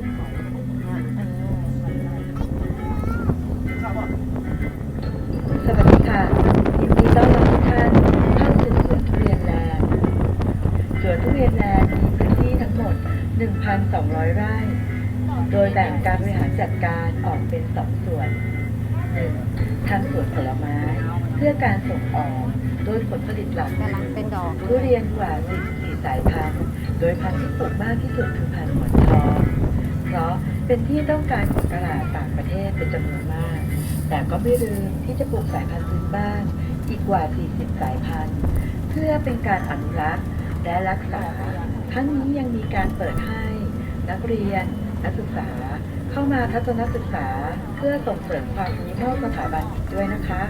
สวัสดีค่ะยินดีต้อนรับทุกท่านเข้าสู่สวนทุเรียนแลนด์สวนทุเรียนแลนด์มีพื้นที่ทั้งหมด 1,200 ไร่ โดยแบ่งการบริหารจัดการออกเป็นสองส่วน 1. ทำสวนผลไม้ เพื่อการส่งออก โดยผลผลิตหลักกำลังเป็นดอกทุเรียนกว่า44สายพันธุ์ โดยพันธุ์ที่ปลูกมากที่สุดคือพันธุ์หมอนทอง เพราะเป็นที่ต้องการของตลาดต่างประเทศเป็นจำนวนมาก แต่ก็ไม่ลืมที่จะปลูกสายพันธุ์พื้นบ้านอีกกว่า 40 สายพันธุ์ เพื่อเป็นการอนุรักษ์และรักษา ทั้งนี้ยังมีการเปิดให้ นักเรียน นักศึกษา เข้ามาทัศนศึกษา เพื่อส่งเสริมความรู้นอกสถาบันอีกด้วยนะคะ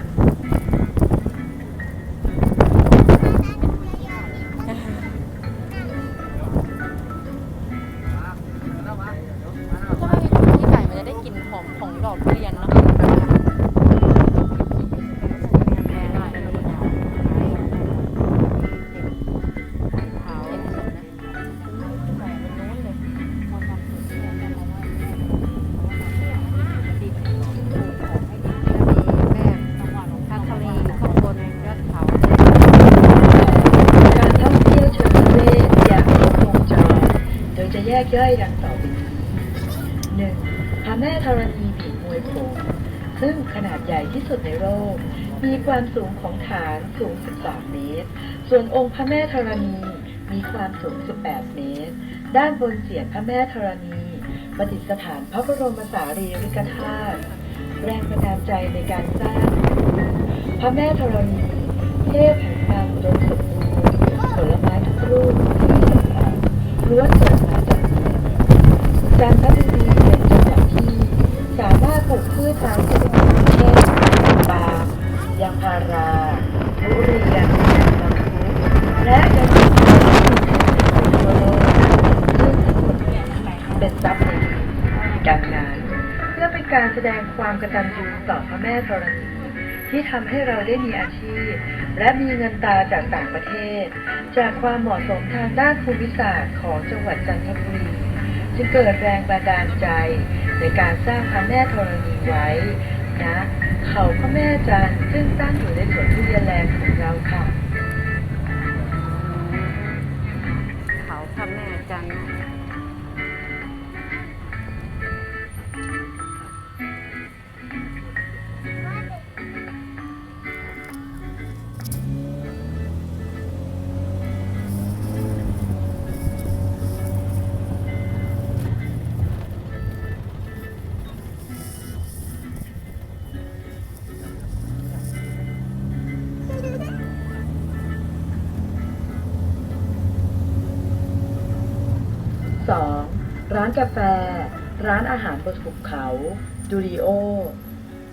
กย่อยดังต่อไปนี้หนึ่งพระแม่ธรณีบีบมวยโผมซึ่งขนาดใหญ่ที่สุดในโลก มีความสูงของฐานสูง13เมตร ส่วนองค์พระแม่ธรณีมีความสูง 18 เมตร ด้านบนเสียนพระแม่ธรณีประดิษฐานพระบรมสารีริกธาตุแรงบันดาลใจในการสร้าง พระแม่ธรณี เทพแห่งความอุดมสมบูรณ์ผลไม้ทุกรูป การแสดงความกตัญญูต่อพระแม่ธรณีที่ทำให้เราได้มีอาชีพ และมีเงินตาจากต่างประเทศ จากความเหมาะสมทางด้านภูมิศาสตร์ของจังหวัดจันทบุรีจึงเกิดแรงบันดาลใจ ในการสร้างพระแม่ธรณีไว้นะเขาพระแม่จันทร์ซึ่งตั้งอยู่ในสวนทุเรียนแลนของเราค่ะ เขาพระแม่จันานกาแฟ ร้านอาหารบนภูเขาดูริโอ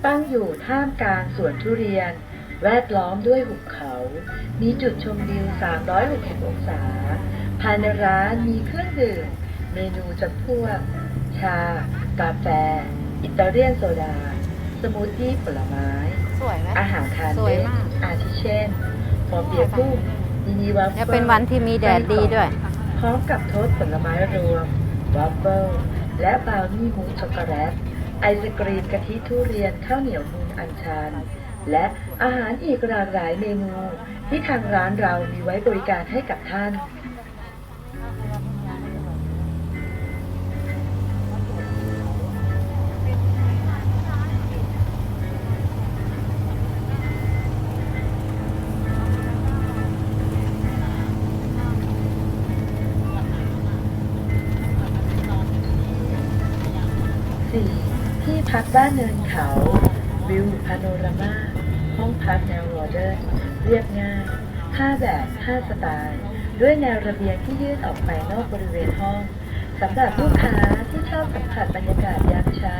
ตั้งอยู่ท่ามกลางสวนทุเรียน แวดล้อมด้วยหุบเขา มีจุดชมวิว 360 องศา ภายในร้านมีเครื่องดื่ม เมนูจำพวก ชา กาแฟ อิตาเลียนโซดา สมูทตี้ผลไม้ สวยไหมอาหารทานสวยเล่นมากอาทิเช่นฟอร์เบียร์กุ้งมินิวัฟเฟิเนี่ยลเป็นวันที่มีแดดดีด้วย พร้อมกับโทสต์ผลไม้รวม วัฟเฟิลและบราวนี่มูสช็อกโกแลตไอศกรีมกะทิทุเรียนข้าวเหนียวมูนอัญชัน และอาหารอีกหลากหลายเมนู ที่ทางร้านเรามีไว้บริการให้กับท่าน 4. ที่พักบ้านเนินเขา วิวพาโนรามา ห้องพักแนวโมเดิร์นเรียบง่าย5แบบ5สไตล์ ด้วยแนวระเบียงที่ยื่นออกไปนอกบริเวณห้องสำหรับลูกค้าที่ชอบสัมผัสบรรยากาศยามเช้า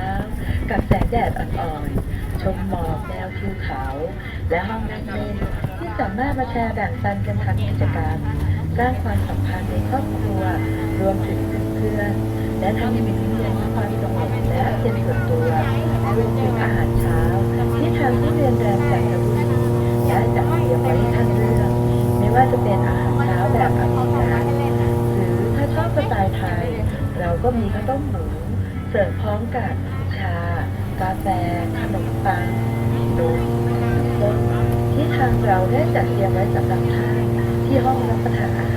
กับแสงแดดอ่อนๆ ชมหมอกแนวทิวเขา และห้องนั่งเล่นที่สามารถมาแชร์แบ่งปันกันทำกิจกรรม สร้างความสัมพันธ์ในครอบครัว รวมถึงเพื่อนๆ และทำให้มีที่เรียนมีความสงบและเป็นส่วนตัวรวมถึงอาหารเช้าที่ทางที่เรียนแรมจากระบุรีได้จัดเตรียมไว้ให้ท่านเลือกไม่ว่าจะเป็นอาหารเช้าแบบอเมริกันหรือถ้าชอบสไตล์ไทย เราก็มีข้าวต้มหมูเสิร์ฟพร้อมกับชา กาแฟ ขนมปังนมส้มที่ทางเราได้จัดเตรียมไว้สำหรับท่านที่ห้องรับประทานอาหาร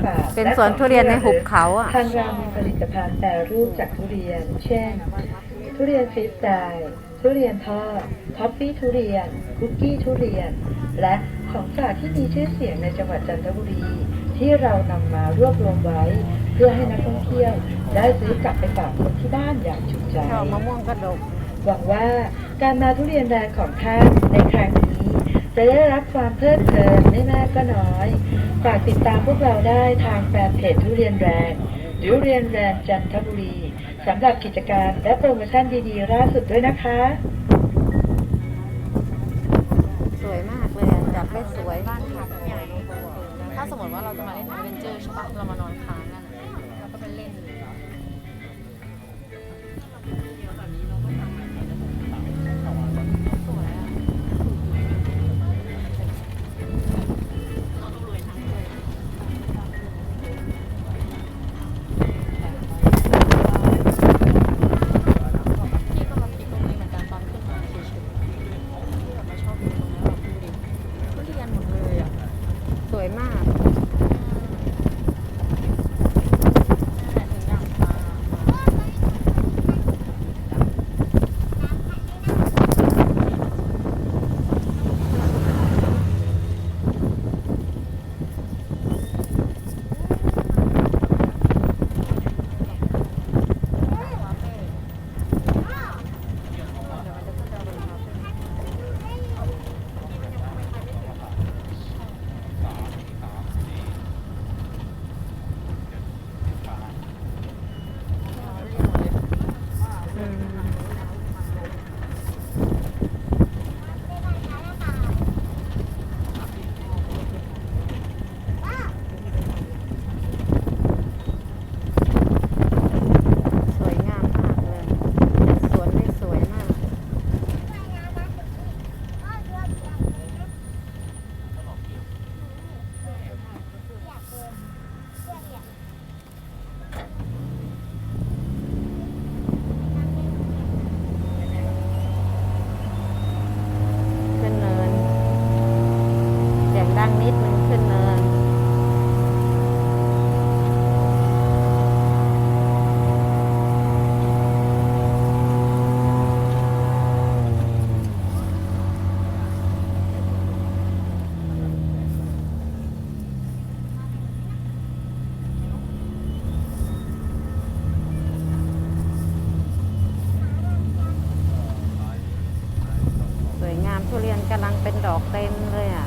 านขายของฝากเป็นสวนทุเรียนในหุบเขาอะทางเรามีผลิตภัณฑ์แปรรูปจากทุเรียน เช่น ทุเรียนฟรีสไตล์ทุเรียนทอดท็อฟฟี่ทุเรียน คุกกี้ทุเรียน และของฝากที่มีชื่อเสียงในจังหวัดจันทบุรี ที่เรานำมารวบรวมไว้ เพื่อให้นักท่องเที่ยว ได้ซื้อกลับไปฝากคนที่บ้านอย่างจุใจชอบมะม่วงกระดกหวังว่าการมาทุเรียนแดงของท่านในครั้งนี้ จะได้รับความเพลิดเพลินไม่มากก็น้อย ฝากติดตามพวกเราได้ทางแฟนเพจทุเรียนแรงทุเรียนแรงจันทบุรีสำหรับกิจกรรมและโปรโมชั่นดีๆล่าสุดด้วยนะคะ มทุเรียนกำลังเป็นดอกเต็มเลยอะ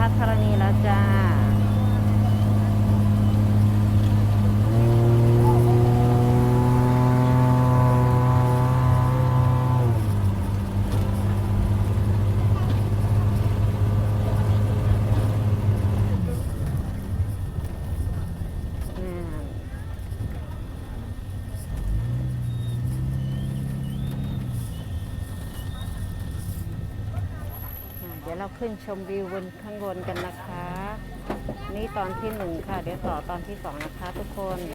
ถึงแม่พัทรณีแล้วจ้า เดี๋ ดี๋ยว เราขึ้นชมวิวบนข้างบนกันนะคะ นี่ตอนที่หนึ่งค่ะ เดี๋ยวต่อตอนที่สองนะคะทุกคน